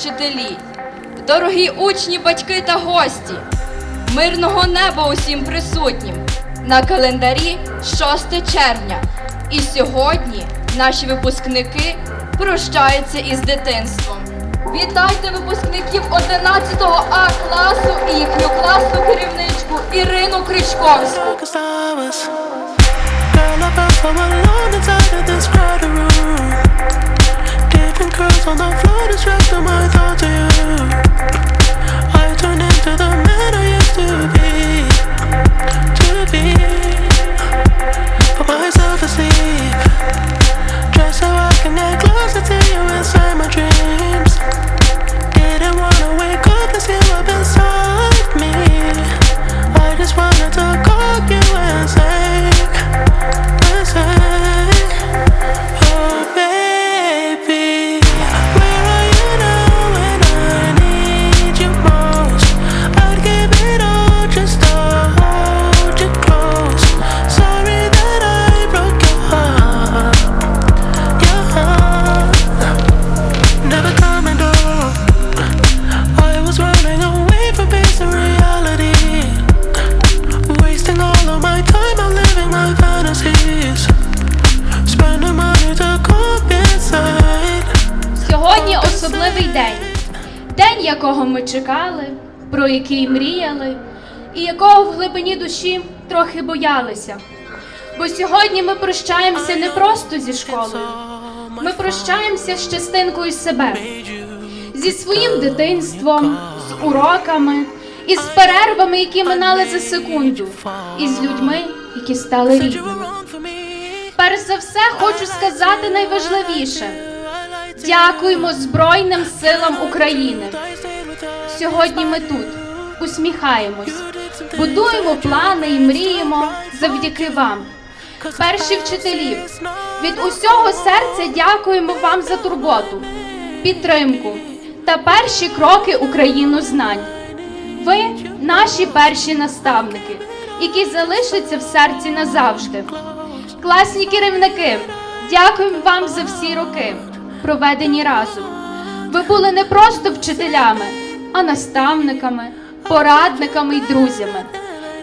вчителі, дорогі учні, батьки та гості, мирного неба усім присутнім. На календарі 6 червня. І сьогодні наші випускники прощаються із дитинством. Вітайте випускників 11 А класу і їхню класну керівничку Ірину Кричковську. On the floor distracting my thoughts of you особливий день. День, якого ми чекали, про який мріяли, і якого в глибині душі трохи боялися. Бо сьогодні ми прощаємося не просто зі школою. Ми прощаємося з частинкою себе, зі своїм дитинством, з уроками, із перервами, які минали за секунду, і з людьми, які стали рідними. Перш за все, хочу сказати найважливіше. Дякуємо Збройним силам України. Сьогодні ми тут усміхаємось, будуємо плани і мріємо завдяки вам. Перші вчителі, від усього серця дякуємо вам за турботу, підтримку та перші кроки Україну знань. Ви наші перші наставники, які залишаться в серці назавжди. Класні керівники, дякуємо вам за всі роки, проведені разом. Ви були не просто вчителями, а наставниками, порадниками й друзями.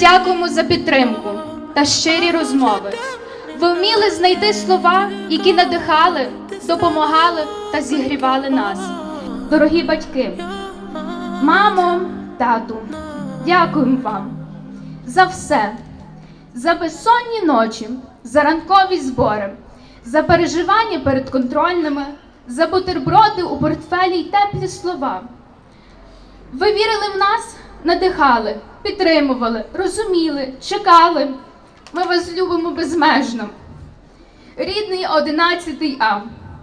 Дякуємо за підтримку та щирі розмови. Ви вміли знайти слова, які надихали, допомагали та зігрівали нас. Дорогі батьки, мамо, тату, дякуємо вам за все, за безсонні ночі, за ранкові збори, за переживання перед контрольними, за бутерброди у портфелі й теплі слова. Ви вірили в нас, надихали, підтримували, розуміли, чекали. Ми вас любимо безмежно. Рідний 11 А.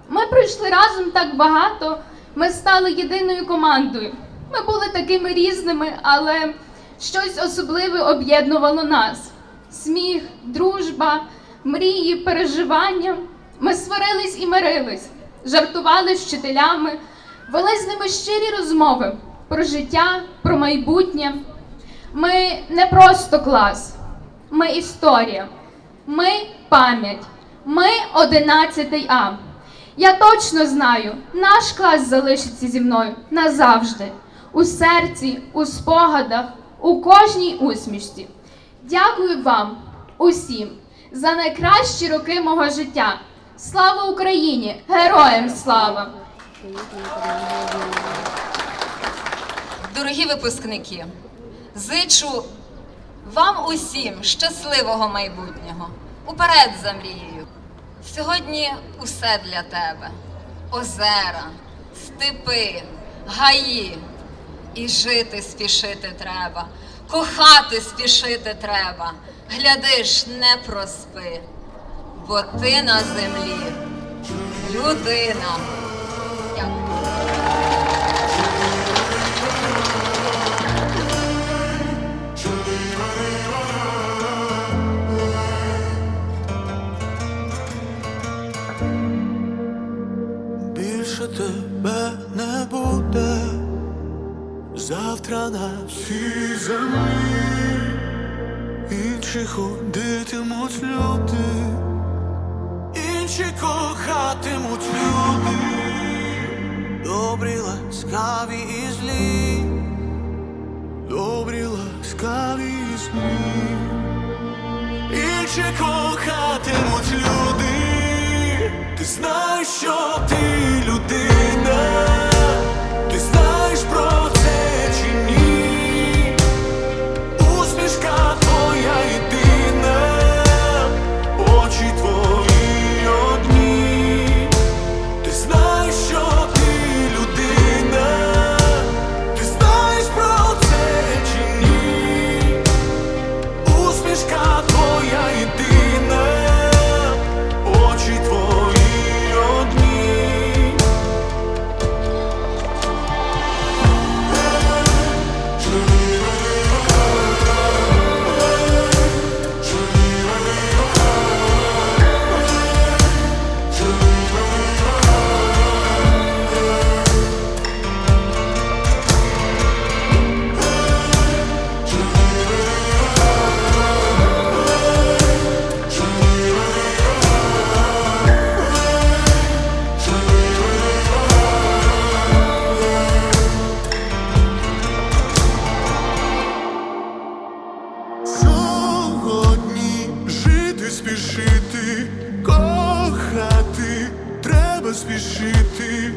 Ми пройшли разом так багато, ми стали єдиною командою. Ми були такими різними, але щось особливе об'єднувало нас: сміх, дружба, мрії, переживання. Ми сварились і мирились, жартували з вчителями, вели з ними щирі розмови про життя, про майбутнє. Ми не просто клас, ми історія, ми пам'ять, ми 11 А. Я точно знаю, наш клас залишиться зі мною назавжди, у серці, у спогадах, у кожній усмішці. Дякую вам усім за найкращі роки мого життя. Слава Україні! Героям слава! Дорогі випускники, зичу вам усім щасливого майбутнього. Уперед за мрією. Сьогодні усе для тебе: озера, степи, гаї. І жити спішити треба, кохати спішити треба. Глядиш, не проспи, бо ти на землі людина. Дякую. Тебе не буде завтра на цій землі. Інші ходитимуть люди, чи кохатимуть люди, добрі ласкаві і злі, добрі ласкаві і злі, і чи кохатимуть люди, ти знаєш, що ти людина. спішити, кохати, треба спішити.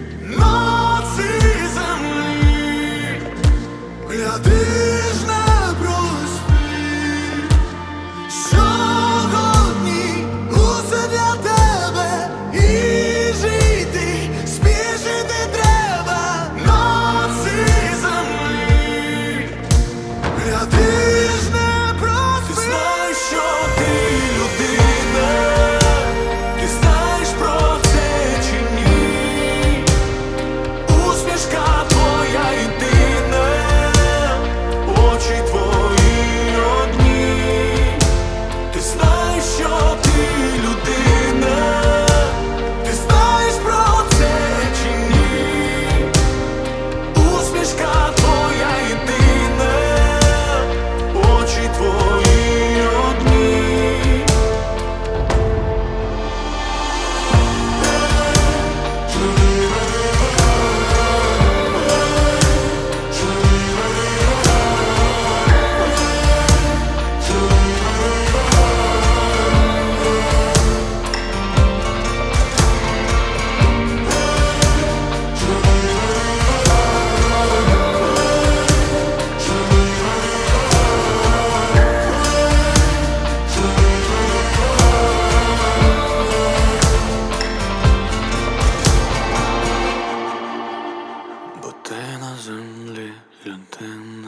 something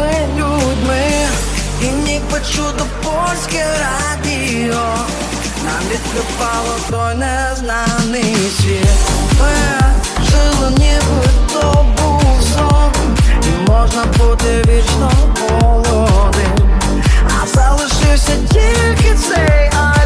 ми людьми, і ніби чудо польське радіо, нам відкривало той незнаний світ. Ми жили ніби то був сон, і можна бути вічно молодим, а залишився тільки цей. ай.